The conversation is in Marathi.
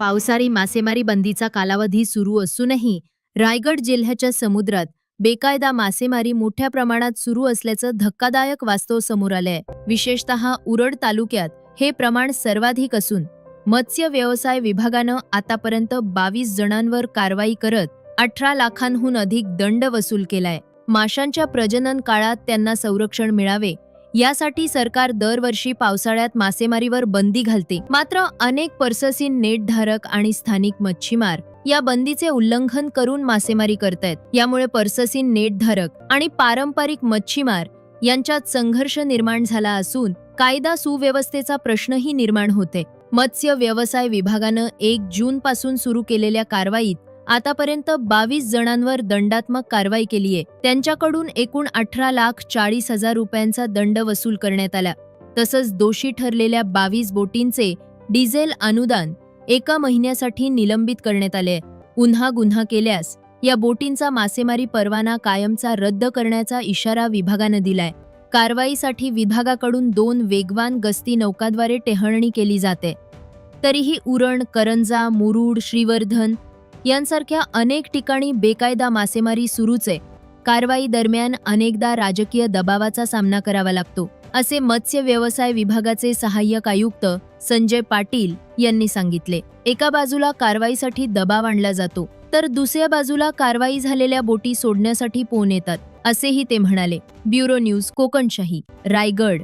पावसाळी मासेमारी बंदीचा कालावधी सुरू असूनही रायगड जिल्ह्याच्या समुद्रात बेकायदा मासेमारी मोठ्या प्रमाणात सुरू असल्याचं धक्कादायक वास्तव समोर आलंय. विशेषतः उरड तालुक्यात हे प्रमाण सर्वाधिक असून मत्स्य व्यवसाय विभागानं आतापर्यंत बावीस जणांवर कारवाई करत अठरा लाखांहून अधिक दंड वसूल केलाय. माशांच्या प्रजनन काळात त्यांना संरक्षण मिळावे यासाठी सरकार दरवर्षी पावसाळ्यात मासेमारीवर बंदी घालते. मात्र अनेक पर्ससीन नेटधारक आणि स्थानिक मच्छीमार या बंदीचे उल्लंघन करून मासेमारी करतायत. यामुळे पर्ससीन नेटधारक आणि पारंपरिक मच्छीमार यांच्यात संघर्ष निर्माण झाला असून कायदा सुव्यवस्थेचा प्रश्नही निर्माण होते. मत्स्य व्यवसाय विभागानं एक जून पासून सुरू केलेल्या कारवाईत आतापर्यंत बावीस जणांवर दंडात्मक कारवाई केली आहे. त्यांच्याकडून एकूण अठरा लाख चाळीस हजार रुपयांचा दंड वसूल करण्यात आला. तसंच दोषी ठरलेल्या बावीस बोटींचे डिझेल अनुदान एका महिन्यासाठी निलंबित करण्यात आले उन्हा गुन्हा केल्यास या बोटींचा मासेमारी परवाना कायमचा रद्द करण्याचा इशारा विभागानं दिलाय. कारवाईसाठी विभागाकडून दोन वेगवान गस्ती नौकाद्वारे टेहळणी केली जाते. तरीही उरण करंजा मुरुड श्रीवर्धन यांसारख्या अनेक ठिकाणी बेकायदा मासेमारी सुरूच. आहे कारवाई दरम्यान अनेकदा राजकीय दबावाचा सामना करावा लागतो असे मत्स्य व्यवसाय विभागाचे सहाय्यक आयुक्त संजय पाटील यांनी सांगितले. एका बाजूला कारवाईसाठी दबाव आणला जातो तर दुसऱ्या बाजूला कारवाई झालेल्या बोटी सोडण्यासाठी पोन येतात असेही ते म्हणाले. Bureau news Kokanshahi Raigad.